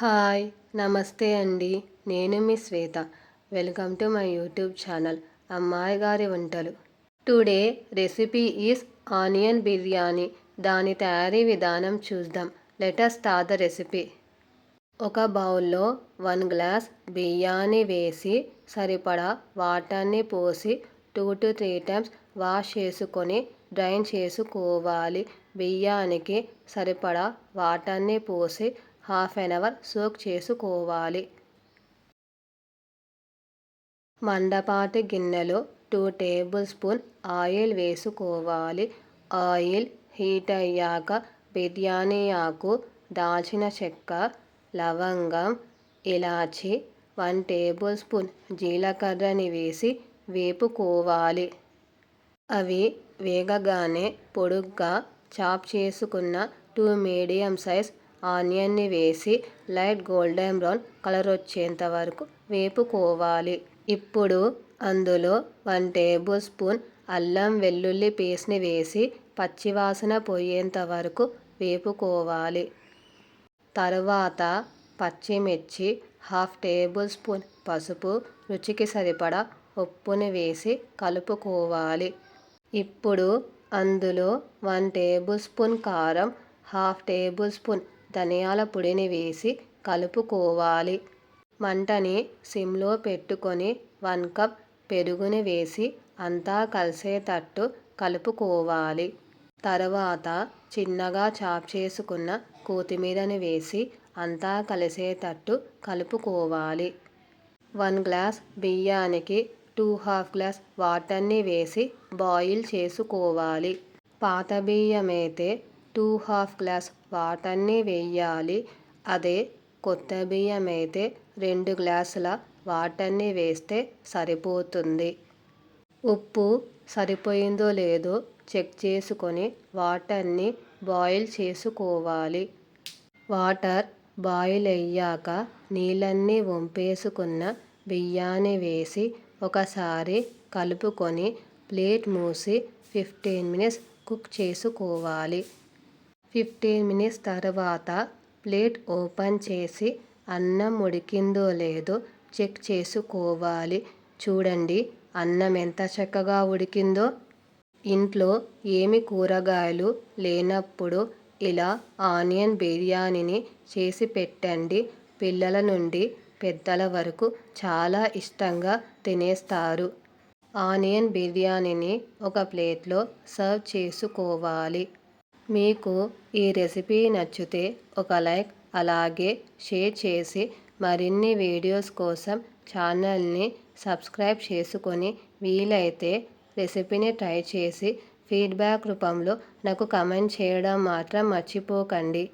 Hi నమస్తే అండి. నేను మీ Shweta. Welcome to my YouTube channel అమ్మాయి గారి వంటలు. Today recipe is onion biryani. దాని తయారీ విధానం చూద్దాం. Let us start the recipe. ఒక బౌల్లో వన్ గ్లాస్ బియ్యాన్ని వేసి సరిపడా వాటర్ని పోసి two to three times wash చేసుకొని డ్రైన్ చేసుకోవాలి. బియ్యానికి సరిపడా వాటర్ని పోసి హాఫ్ అన్ అవర్ సోక్ చేసుకోవాలి. మండపాటి గిన్నెలో టూ టేబుల్ స్పూన్ ఆయిల్ వేసుకోవాలి. ఆయిల్ హీట్ అయ్యాక బిర్యానీ ఆకు దాల్చిన చెక్క లవంగం ఇలాచి వన్ టేబుల్ స్పూన్ జీలకర్రని వేసి వేపుకోవాలి. అవి వేగగానే పొడుగ్గా చాప్ చేసుకున్న టూ మీడియం సైజ్ ఆనియన్ని వేసి లైట్ గోల్డెన్ బ్రౌన్ కలర్ వచ్చేంత వరకు వేపుకోవాలి. ఇప్పుడు అందులో వన్ టేబుల్ స్పూన్ అల్లం వెల్లుల్లి పేస్ట్ని వేసి పచ్చివాసన పోయేంత వరకు వేపుకోవాలి. తరువాత పచ్చిమిర్చి హాఫ్ టేబుల్ స్పూన్ పసుపు రుచికి సరిపడా ఉప్పుని వేసి కలుపుకోవాలి. ఇప్పుడు అందులో వన్ టేబుల్ స్పూన్ కారం హాఫ్ టేబుల్ స్పూన్ ధనియాల పొడిని వేసి కలుపుకోవాలి. మంటని సిమ్లో పెట్టుకొని వన్ కప్ పెరుగుని వేసి అంతా కలిసేటట్టు కలుపుకోవాలి. తర్వాత చిన్నగా చాప్ చేసుకున్న కొత్తిమీరని వేసి అంతా కలిసేటట్టు కలుపుకోవాలి. వన్ గ్లాస్ బియ్యానికి టూ హాఫ్ గ్లాస్ వాటర్ని వేసి బాయిల్ చేసుకోవాలి. పాత బియ్యం అయితే టూ హాఫ్ గ్లాస్ వాటర్ని వేయాలి. అదే కొత్త బియ్యం అయితే రెండు గ్లాసుల వాటర్ని వేస్తే సరిపోతుంది. ఉప్పు సరిపోయిందో లేదో చెక్ చేసుకొని వాటర్ని బాయిల్ చేసుకోవాలి. వాటర్ బాయిల్ అయ్యాక నీళ్ళన్నీ వంపేసుకున్న బియ్యాన్ని వేసి ఒకసారి కలుపుకొని ప్లేట్ మూసి ఫిఫ్టీన్ మినిట్స్ కుక్ చేసుకోవాలి. ఫిఫ్టీన్ మినిట్స్ తర్వాత ప్లేట్ ఓపెన్ చేసి అన్నం ఉడికిందో లేదో చెక్ చేసుకోవాలి. చూడండి అన్నం ఎంత చక్కగా ఉడికిందో. ఇంట్లో ఏమి కూరగాయలు లేనప్పుడు ఇలా ఆనియన్ బిర్యానీని చేసి పెట్టండి. పిల్లల నుండి పెద్దల వరకు చాలా ఇష్టంగా తినేస్తారు. ఆనియన్ బిర్యానీని ఒక ప్లేట్లో సర్వ్ చేసుకోవాలి. మీకు ఈ రెసిపీ నచ్చితే ఒక లైక్ అలాగే షేర్ చేసి మరిన్ని వీడియోస్ కోసం ఛానల్ని సబ్స్క్రైబ్ చేసుకొని వీలైతే రెసిపీని ట్రై చేసి ఫీడ్బ్యాక్ రూపంలో నాకు కమెంట్ చేయడం మాత్రం మర్చిపోకండి.